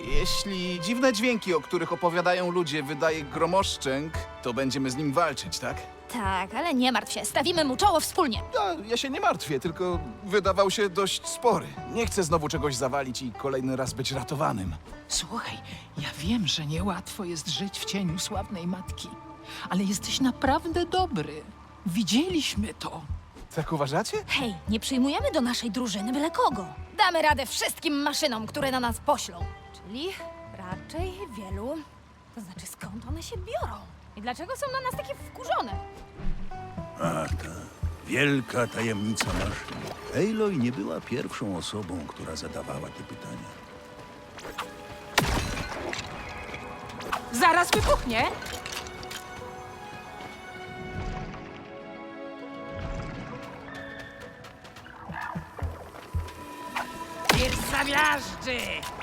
Jeśli dziwne dźwięki, o których opowiadają ludzie, wydaje gromoszczęk, to będziemy z nim walczyć, tak? Tak, ale nie martw się, stawimy mu czoło wspólnie. Ja, ja się nie martwię, tylko wydawał się dość spory. Nie chcę znowu czegoś zawalić i kolejny raz być ratowanym. Słuchaj, ja wiem, że niełatwo jest żyć w cieniu sławnej matki, ale jesteś naprawdę dobry. Widzieliśmy to. Tak uważacie? Hej, nie przyjmujemy do naszej drużyny byle kogo. Damy radę wszystkim maszynom, które na nas poślą. Czyli raczej wielu. To znaczy, skąd one się biorą? I dlaczego są na nas takie wkurzone? A ta wielka tajemnica maszyn. Aloy nie była pierwszą osobą, która zadawała te pytania. Zaraz wybuchnie! Niech zawiażdży!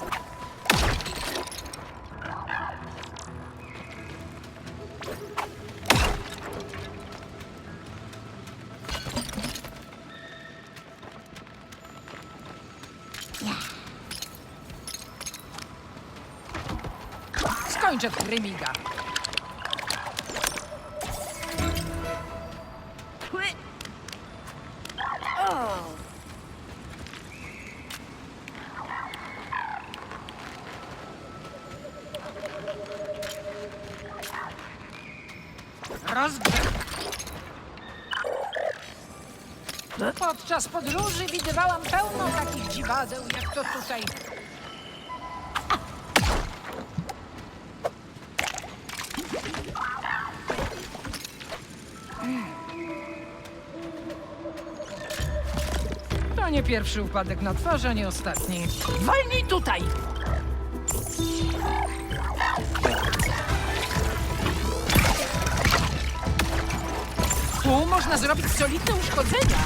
Krymiga. Rozgrzewka. Podczas podróży widywałam pełno takich dziwadeł, jak to tutaj. Nie pierwszy upadek na twarzy, a nie ostatni. Walnij tutaj! Tu można zrobić solidne uszkodzenia.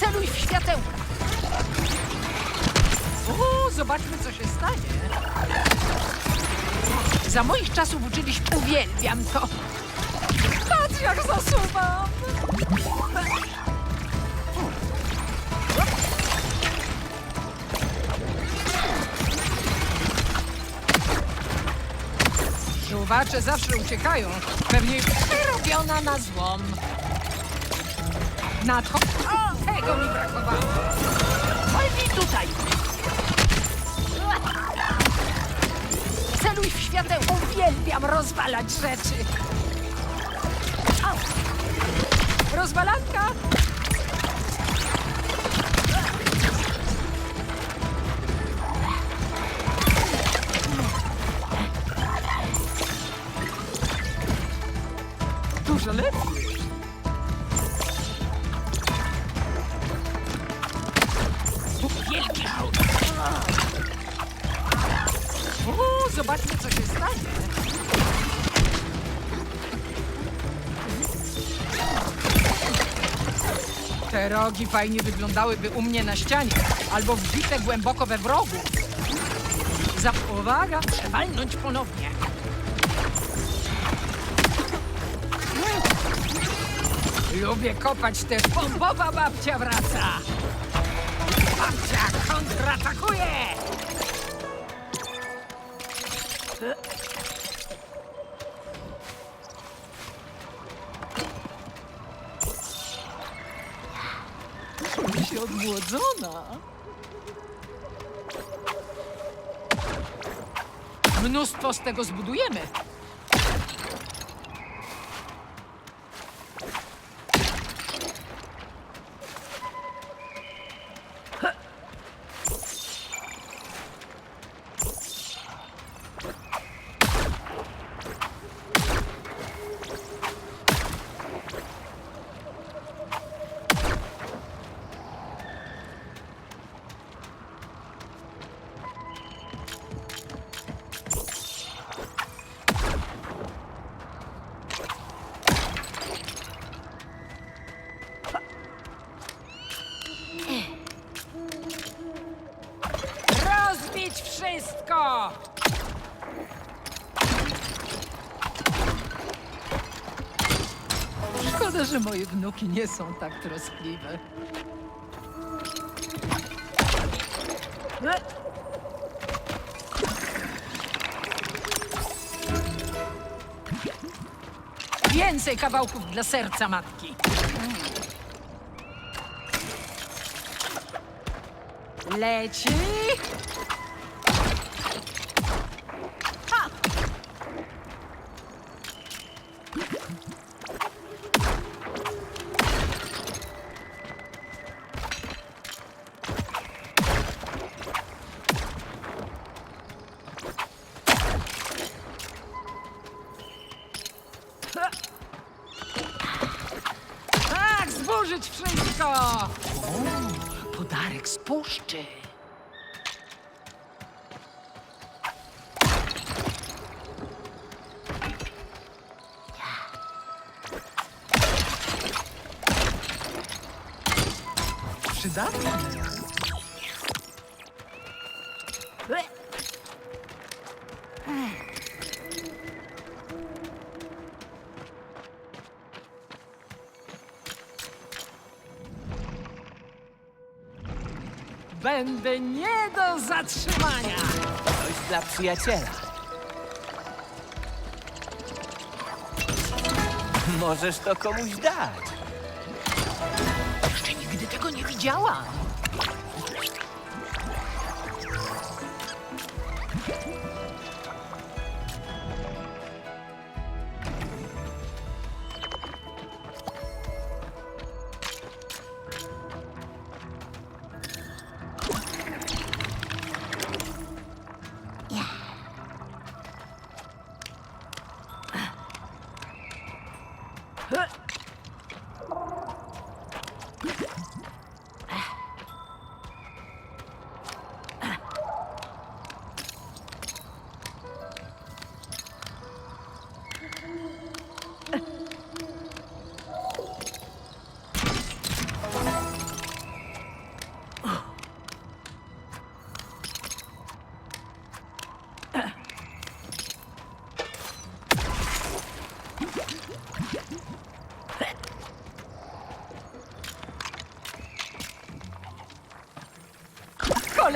Celuj w światełka. O, zobaczmy, co się stanie. Za moich czasów uczyliśmy, uwielbiam to. Jak zasuwam. Żuwacze zawsze uciekają. Pewnie robiona na złom. Nadcho... O, tego mi brakowało. Walnij tutaj. Celuj w światełko. Uwielbiam rozwalać rzeczy. Rozwalanka. Dużo lepiej. Te rogi fajnie wyglądałyby u mnie na ścianie, albo wbite głęboko we wrogu. Za... Uwaga, muszę walnąć ponownie. Lubię kopać też. Bombowa babcia wraca. Babcia kontratakuje. Się odmłodzona. Mnóstwo z tego zbudujemy. Szkoda, że moje wnuki nie są tak troskliwe. Więcej kawałków dla serca matki. Leci. Tak, Przydatne. Będę nie do zatrzymania. Coś dla przyjaciela. Możesz to komuś dać. Nie widziałam.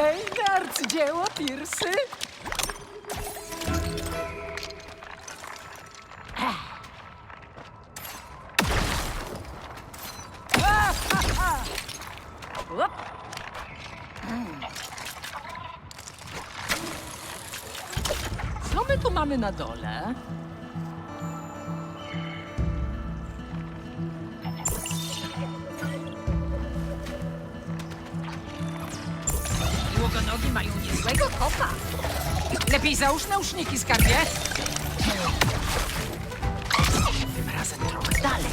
Kolejne arcydzieło Pirsy. Co my tu mamy na dole? Mają niezłego kopa. Lepiej załóż nauszniki, skarbie. Tym razem trochę dalej.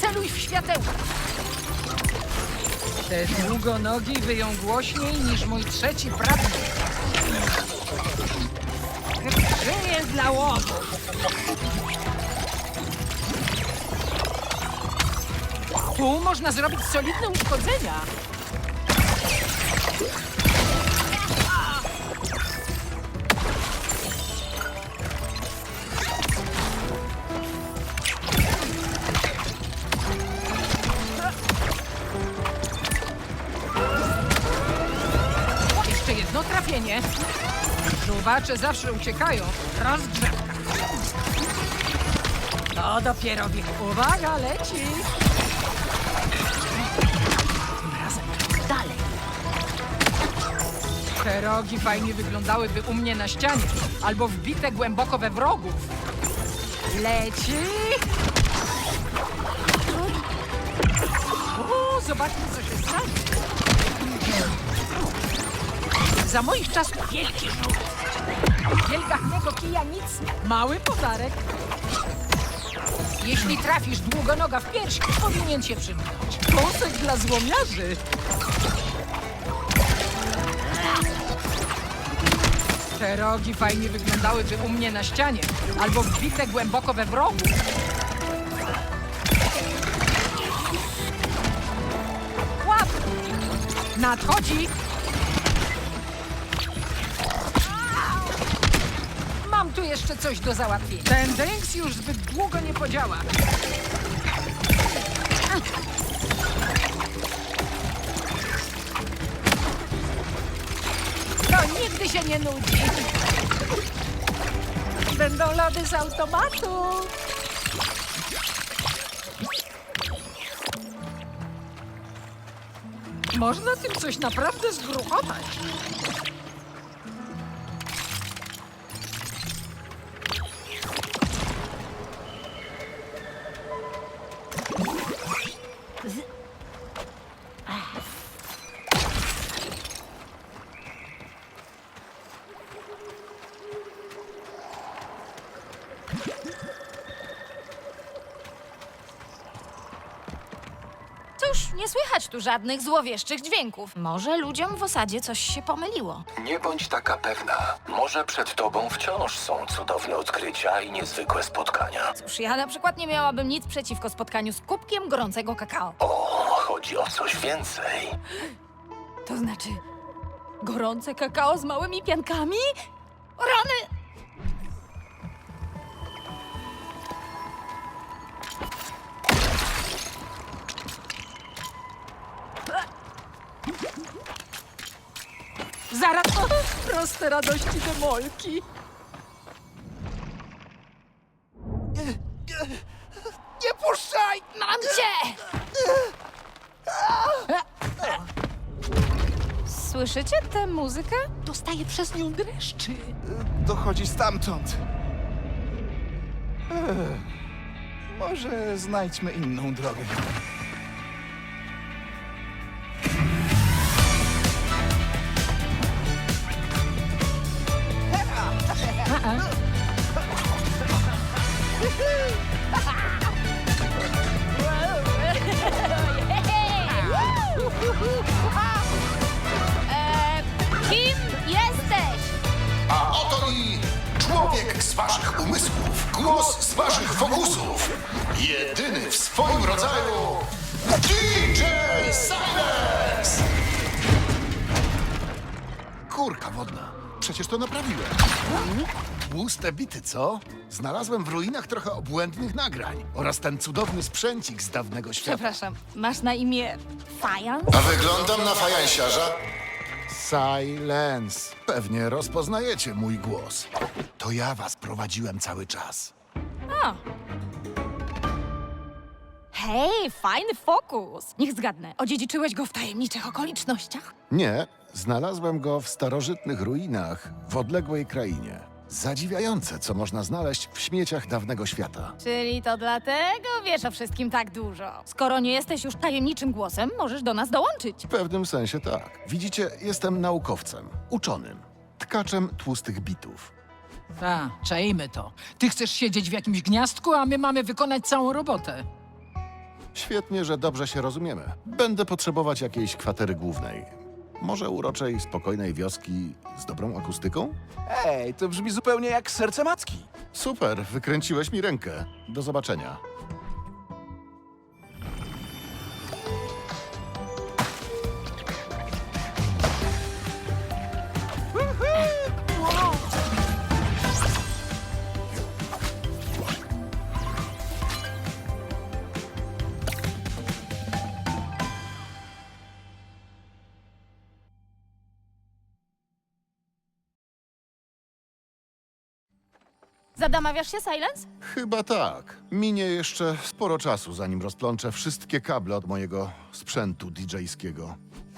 Celuj w światełko. Te długonogi wyją głośniej niż mój trzeci brat. Żyje dla łowów. Można zrobić solidne uszkodzenia. Jeszcze jedno trafienie. Żuwacze zawsze uciekają. Rozgrzewka. To dopiero wilk. Uwaga, leci. Te rogi fajnie wyglądałyby u mnie na ścianie, albo wbite głęboko we wrogów. Leci. O, zobaczmy, co się stanie. Za moich czasów wielki żółt. Wielgachnego kija nic. Mały podarek. Jeśli trafisz długonoga w pierś, powinien się przymknąć. Kąsek dla złomiarzy. Te rogi fajnie wyglądałyby u mnie na ścianie, albo wbite głęboko we wrogu. Łap! Nadchodzi! Mam tu jeszcze coś do załatwienia. Ten dęks już zbyt długo nie podziała. Się nie nudzi. Będą lody z automatu. Można tym coś naprawdę zgruchotać. Nie słychać tu żadnych złowieszczych dźwięków. Może ludziom w osadzie coś się pomyliło. Nie bądź taka pewna. Może przed tobą wciąż są cudowne odkrycia i niezwykłe spotkania. Cóż, ja na przykład nie miałabym nic przeciwko spotkaniu z kubkiem gorącego kakao. O, chodzi o coś więcej. To znaczy, gorące kakao z małymi piankami? Rany! Proste radości demolki. Nie puszczaj! Mam cię! Słyszycie tę muzykę? Dostaję przez nią dreszczy. Dochodzi stamtąd. Ech, może znajdźmy inną drogę. Kurka wodna, przecież to naprawiłem. Tłuste bity, co? Znalazłem w ruinach trochę obłędnych nagrań oraz ten cudowny sprzęcik z dawnego świata. Przepraszam, masz na imię Fajans? A wyglądam na fajansiarza? Silence. Pewnie rozpoznajecie mój głos. To ja was prowadziłem cały czas. O. Hej, fajny fokus. Niech zgadnę, odziedziczyłeś go w tajemniczych okolicznościach? Nie, znalazłem go w starożytnych ruinach w odległej krainie. Zadziwiające, co można znaleźć w śmieciach dawnego świata. Czyli to dlatego wiesz o wszystkim tak dużo. Skoro nie jesteś już tajemniczym głosem, możesz do nas dołączyć. W pewnym sensie tak. Widzicie, jestem naukowcem, uczonym, tkaczem tłustych bitów. Ta, czajmy to. Ty chcesz siedzieć w jakimś gniazdku, a my mamy wykonać całą robotę. Świetnie, że dobrze się rozumiemy. Będę potrzebować jakiejś kwatery głównej. Może uroczej, spokojnej wioski z dobrą akustyką? Ej, to brzmi zupełnie jak serce macki. Super, wykręciłeś mi rękę. Do zobaczenia. Zadamawiasz się, Silence? Chyba tak. Minie jeszcze sporo czasu, zanim rozplączę wszystkie kable od mojego sprzętu DJ-skiego.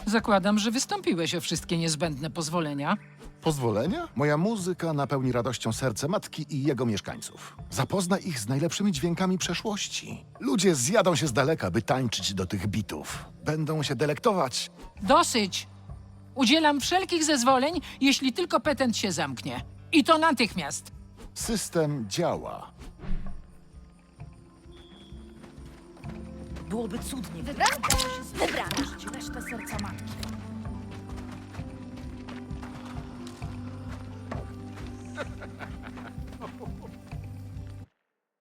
Zakładam, że wystąpiłeś o wszystkie niezbędne pozwolenia. Pozwolenia? Moja muzyka napełni radością serce matki i jego mieszkańców. Zapozna ich z najlepszymi dźwiękami przeszłości. Ludzie zjadą się z daleka, by tańczyć do tych bitów. Będą się delektować. Dosyć! Udzielam wszelkich zezwoleń, jeśli tylko petent się zamknie. I to natychmiast. System działa. Byłoby cudnie. Wybrana? Wybrana. Te serca matki.